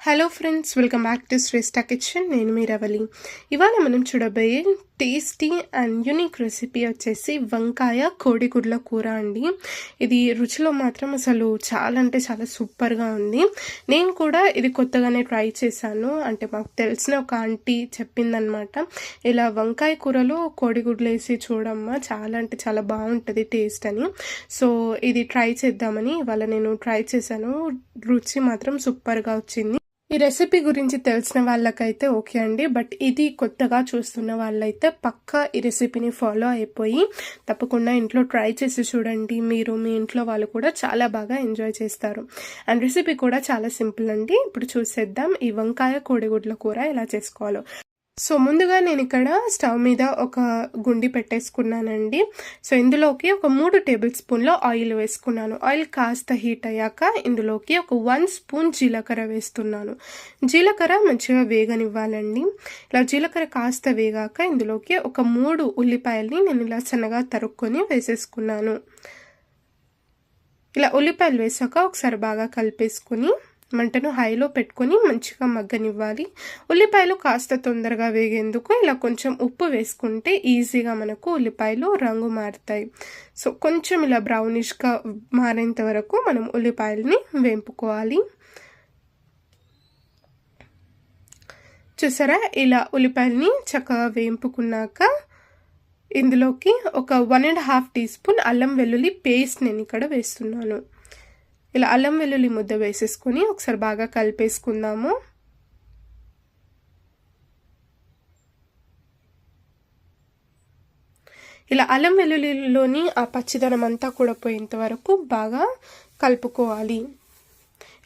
Hello friends welcome back to Shreshta kitchen నేను మీరవలి ఇవాళ మనం చూడబోయే టేస్టీ అండ్ యూనిక్ రెసిపీ వచ్చేసి వంకాయ కోడిగుడ్ల కూర అండి. ఇది రుచిలో మాత్రం అసలు చాలా అంటే చాలా సూపర్గా ఉంది. నేను కూడా ఇది కొత్తగానే ట్రై చేశాను. అంటే మాకు తెలిసిన ఒక ఆంటీ చెప్పిందనమాట ఇలా వంకాయ కూరలో కోడిగుడ్లు వేసి చూడమ్మా చాలా అంటే చాలా బాగుంటుంది టేస్ట్ అని. సో ఇది ట్రై చేద్దామని ఇవాళ నేను ట్రై చేశాను. రుచి మాత్రం సూపర్గా వచ్చింది. ఈ రెసిపీ గురించి తెలిసిన వాళ్ళకైతే ఓకే అండి. బట్ ఇది కొత్తగా చూస్తున్న వాళ్ళైతే పక్కా ఈ రెసిపీని ఫాలో అయిపోయి తప్పకుండా ఇంట్లో ట్రై చేసి చూడండి. మీరు మీ ఇంట్లో వాళ్ళు కూడా చాలా బాగా ఎంజాయ్ చేస్తారు. అండ్ రెసిపీ కూడా చాలా సింపుల్ అండి. ఇప్పుడు చూసేద్దాం. ఈ వంకాయ కోడిగుడ్ల కూర ఎలా చేసుకోవాలో. సో ముందుగా నేను ఇక్కడ స్టవ్ మీద ఒక గుండి పెట్టేసుకున్నానండి. సో ఇందులోకి ఒక మూడు టేబుల్ స్పూన్లో ఆయిల్ వేసుకున్నాను. ఆయిల్ కాస్త హీట్ అయ్యాక ఇందులోకి ఒక వన్ స్పూన్ జీలకర్ర వేస్తున్నాను. జీలకర్ర మంచిగా వేగనివ్వాలండి. ఇలా జీలకర్ర కాస్త వేగాక ఇందులోకి ఒక మూడు ఉల్లిపాయల్ని నేను ఇలా సన్నగా తరుక్కొని వేసేసుకున్నాను. ఇలా ఉల్లిపాయలు వేసాక ఒకసారి బాగా కలిపేసుకుని మంటను హైలో పెట్టుకొని మంచిగా మగ్గనివ్వాలి. ఉల్లిపాయలు కాస్త తొందరగా వేగేందుకు ఇలా కొంచెం ఉప్పు వేసుకుంటే ఈజీగా మనకు ఉల్లిపాయలు రంగు మారుతాయి. సో కొంచెం ఇలా బ్రౌనిష్గా మారేంత వరకు మనం ఉల్లిపాయలని వేంపుకోవాలి. చూసారా? ఇలా ఉల్లిపాయలని చక్కగా వేంపుకున్నాక ఇందులోకి ఒక one and half teaspoon అల్లం వెల్లుల్లి పేస్ట్ నేను ఇక్కడ వేస్తున్నాను. ఇలా అల్లం వెల్లుల్లి ముద్ద వేసేసుకొని ఒకసారి బాగా కలిపేసుకుందాము. ఇలా అల్లం వెల్లుల్లిలోని ఆ పచ్చిదనం అంతా కూడా పోయేంత వరకు బాగా కలుపుకోవాలి.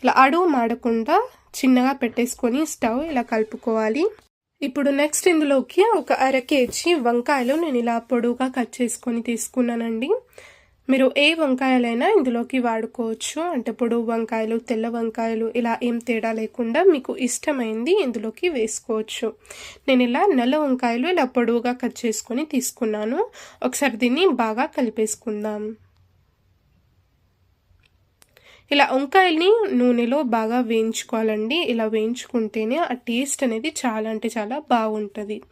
ఇలా అడుగు మాడకుండా చిన్నగా పెట్టేసుకొని స్టవ్ ఇలా కలుపుకోవాలి. ఇప్పుడు నెక్స్ట్ ఇందులోకి ఒక అర కేజీ వంకాయలు నేను ఇలా పొడువుగా కట్ చేసుకొని తీసుకున్నానండి. మీరు ఏ వంకాయలైనా ఇందులోకి వాడుకోవచ్చు. అంటే పొడవు వంకాయలు తెల్ల వంకాయలు ఇలా ఏం తేడా లేకుండా మీకు ఇష్టమైంది ఇందులోకి వేసుకోవచ్చు. నేను ఇలా నల్ల వంకాయలు ఇలా పొడవుగా కట్ చేసుకొని తీసుకున్నాను. ఒకసారి దీన్ని బాగా కలిపేసుకుందాం. ఇలా వంకాయల్ని నూనెలో బాగా వేయించుకోవాలండి. ఇలా వేయించుకుంటేనే ఆ టేస్ట్ అనేది చాలా అంటే చాలా బాగుంటుంది.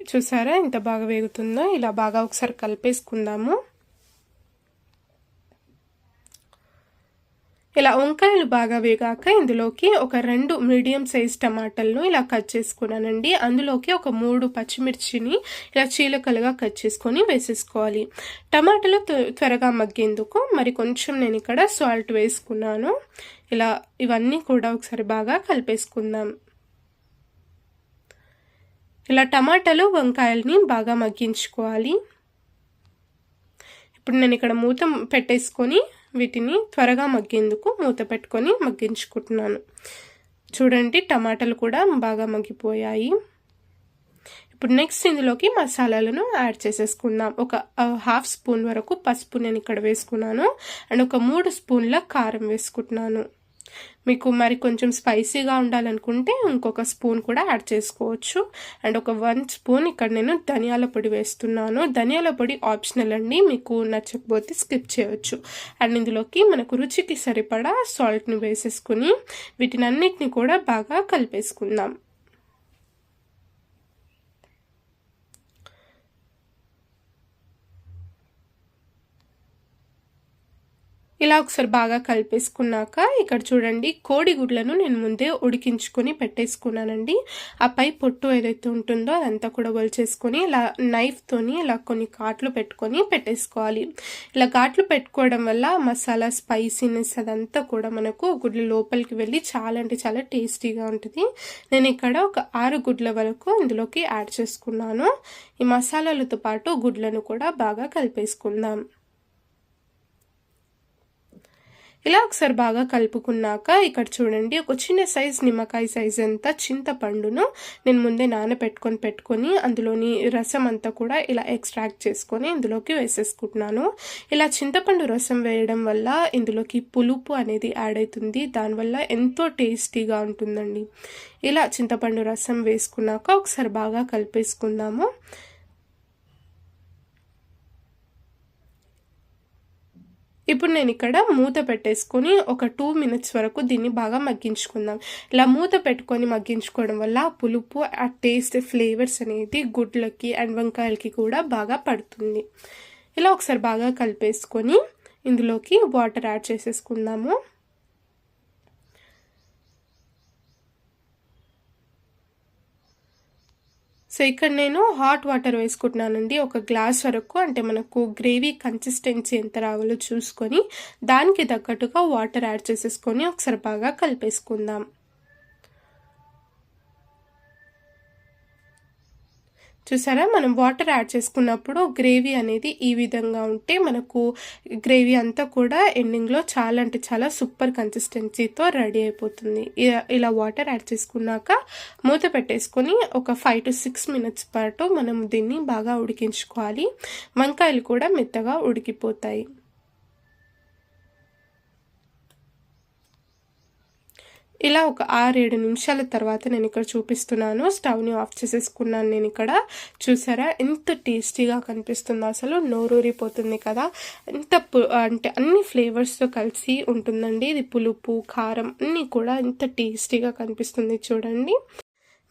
చూసారా? ఎంత బాగా వేగుతుందో. ఇలా బాగా ఒకసారి కలిపేసుకుందాము. ఇలా వంకాయలు బాగా వేగాక ఇందులోకి ఒక రెండు మీడియం సైజ్ టమాటాలను ఇలా కట్ చేసుకున్నానండి. అందులోకి ఒక మూడు పచ్చిమిర్చిని ఇలా చీలకలుగా కట్ చేసుకొని వేసేసుకోవాలి. టమాటాలు త్వరగా మగ్గేందుకు మరి కొంచెం నేను ఇక్కడ సాల్ట్ వేసుకున్నాను. ఇలా ఇవన్నీ కూడా ఒకసారి బాగా కలిపేసుకుందాం. ఇలా టమాటాలు వంకాయల్ని బాగా మగ్గించుకోవాలి. ఇప్పుడు నేను ఇక్కడ మూత పెట్టేసుకొని వీటిని త్వరగా మగ్గేందుకు మూత పెట్టుకొని మగ్గించుకుంటున్నాను. చూడండి టమాటాలు కూడా బాగా మగ్గిపోయాయి. ఇప్పుడు నెక్స్ట్ ఇందులోకి మసాలాలను యాడ్ చేసేసుకుందాం. ఒక హాఫ్ స్పూన్ వరకు పసుపు నేను ఇక్కడ వేసుకున్నాను. అండ్ ఒక మూడు స్పూన్ల కారం వేసుకుంటున్నాను. మీకు మరి కొంచెం స్పైసీగా ఉండాలనుకుంటే ఇంకొక స్పూన్ కూడా యాడ్ చేసుకోవచ్చు. అండ్ ఒక వన్ స్పూన్ ఇక్కడ నేను ధనియాల పొడి వేస్తున్నాను. ధనియాల పొడి ఆప్షనల్ అండి మీకు నచ్చకపోతే స్కిప్ చేయవచ్చు అండ్ ఇందులోకి మనకు రుచికి సరిపడా సాల్ట్ని వేసేసుకుని వీటిని అన్నిటిని కూడా బాగా కలిపేసుకుందాం. ఇలా ఒకసారి బాగా కలిపేసుకున్నాక ఇక్కడ చూడండి కోడిగుడ్లను నేను ముందే ఉడికించుకొని పెట్టేసుకున్నానండి. ఆ పై పొట్టు ఏదైతే ఉంటుందో అదంతా కూడా వలిచేసుకొని ఇలా నైఫ్తోని ఇలా కొన్ని ఘాట్లు పెట్టుకొని పెట్టేసుకోవాలి. ఇలా ఘాట్లు పెట్టుకోవడం వల్ల మసాలా స్పైసీనెస్ అదంతా కూడా మనకు గుడ్ల లోపలికి వెళ్ళి చాలా అంటే చాలా టేస్టీగా ఉంటుంది. నేను ఇక్కడ ఒక ఆరు గుడ్ల వరకు ఇందులోకి యాడ్ చేసుకున్నాను. ఈ మసాలాలతో పాటు గుడ్లను కూడా బాగా కలిపేసుకుందాం. ఇలా ఒకసారి బాగా కలుపుకున్నాక ఇక్కడ చూడండి ఒక చిన్న సైజ్ నిమ్మకాయ సైజ్ అంతా చింతపండును నేను ముందే నానబెట్టుకొని పెట్టుకొని అందులోని రసం అంతా కూడా ఇలా ఎక్స్ట్రాక్ట్ చేసుకొని ఇందులోకి వేసేసుకుంటున్నాను. ఇలా చింతపండు రసం వేయడం వల్ల ఇందులోకి పులుపు అనేది యాడ్ అవుతుంది. దానివల్ల ఎంతో టేస్టీగా ఉంటుందండి. ఇలా చింతపండు రసం వేసుకున్నాక ఒకసారి బాగా కలిపేసుకుందాము. ఇప్పుడు నేను ఇక్కడ మూత పెట్టేసుకొని ఒక టూ మినిట్స్ వరకు దీన్ని బాగా మగ్గించుకుందాం. ఇలా మూత పెట్టుకొని మగ్గించుకోవడం వల్ల పులుపు ఆ టేస్ట్ ఫ్లేవర్స్ అనేది గుడ్లకి అండ్ వంకాయలకి కూడా బాగా పడుతుంది. ఇలా ఒకసారి బాగా కలిపేసుకొని ఇందులోకి వాటర్ యాడ్ చేసేసుకుందాము. సో ఇక్కడ నేను హాట్ వాటర్ వేసుకుంటున్నానండి ఒక గ్లాస్ వరకు. అంటే మనకు గ్రేవీ కన్సిస్టెన్సీ ఎంత రావాలో చూసుకొని దానికి తగ్గట్టుగా వాటర్ యాడ్ చేసేసుకొని ఒకసారి బాగా కలిపేసుకుందాం. చూసారా? మనం వాటర్ యాడ్ చేసుకున్నప్పుడు గ్రేవీ అనేది ఈ విధంగా ఉంటే మనకు గ్రేవీ అంతా కూడా ఎండింగ్లో చాలా అంటే చాలా సూపర్ కన్సిస్టెన్సీతో రెడీ అయిపోతుంది. ఇలా వాటర్ యాడ్ చేసుకున్నాక మూత పెట్టేసుకొని ఒక ఫైవ్ టు సిక్స్ మినిట్స్ పాటు మనం దీన్ని బాగా ఉడికించుకోవాలి. వంకాయలు కూడా మెత్తగా ఉడికిపోతాయి. ఇలా ఒక ఆరేడు నిమిషాల తర్వాత నేను ఇక్కడ చూపిస్తున్నాను. స్టవ్ని ఆఫ్ చేసేసుకున్నాను నేను ఇక్కడ. చూసారా? ఎంత టేస్టీగా కనిపిస్తుందో అసలు. నోరూరిపోతుంది కదా. ఎంత అంటే అన్ని ఫ్లేవర్స్తో కలిసి ఉంటుందండి. ఇది పులుపు కారం అన్నీ కూడా ఎంత టేస్టీగా కనిపిస్తుంది చూడండి.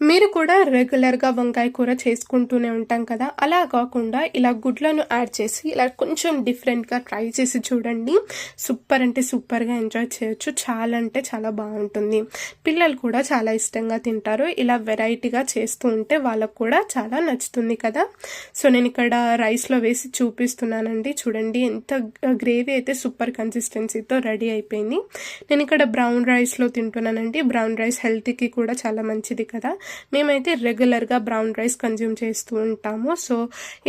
మీరు కూడా రెగ్యులర్గా వంకాయ కూర చేసుకుంటూనే ఉంటాం కదా. అలా కాకుండా ఇలా గుడ్లను యాడ్ చేసి ఇలా కొంచెం డిఫరెంట్గా ట్రై చేసి చూడండి. సూపర్ అంటే సూపర్గా ఎంజాయ్ చేయొచ్చు. చాలా అంటే చాలా బాగుంటుంది. పిల్లలు కూడా చాలా ఇష్టంగా తింటారు. ఇలా వెరైటీగా చేస్తూ ఉంటే వాళ్ళకు కూడా చాలా నచ్చుతుంది కదా. సో నేను ఇక్కడ రైస్లో వేసి చూపిస్తున్నానండి. చూడండి ఎంత గ్రేవీ అయితే సూపర్ కన్సిస్టెన్సీతో రెడీ అయిపోయింది. నేను ఇక్కడ బ్రౌన్ రైస్లో తింటున్నానండి. బ్రౌన్ రైస్ హెల్త్కి కూడా చాలా మంచిది కదా. మేమైతే రెగ్యులర్గా బ్రౌన్ రైస్ కన్జ్యూమ్ చేస్తూ ఉంటాము. సో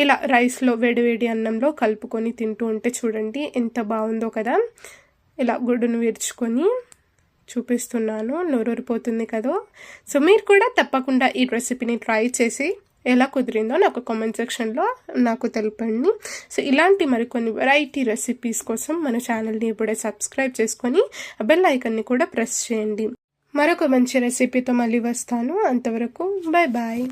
ఇలా రైస్లో వేడివేడి అన్నంలో కలుపుకొని తింటూ ఉంటే చూడండి ఎంత బాగుందో కదా. ఇలా గుడ్డును విరుచుకొని చూపిస్తున్నాను. నోరూరిపోతుంది కదా. సో మీరు కూడా తప్పకుండా ఈ రెసిపీని ట్రై చేసి ఎలా కుదిరిందో నాకు కామెంట్ సెక్షన్లో నాకు తెలపండి. సో ఇలాంటి మరికొన్ని వెరైటీ రెసిపీస్ కోసం మన ఛానల్ని ఇప్పుడే సబ్స్క్రైబ్ చేసుకొని బెల్ ఐకన్ని కూడా ప్రెస్ చేయండి. మరొక మంచి రెసిపీతో మళ్ళీ వస్తాను. అంతవరకు బాయ్ బాయ్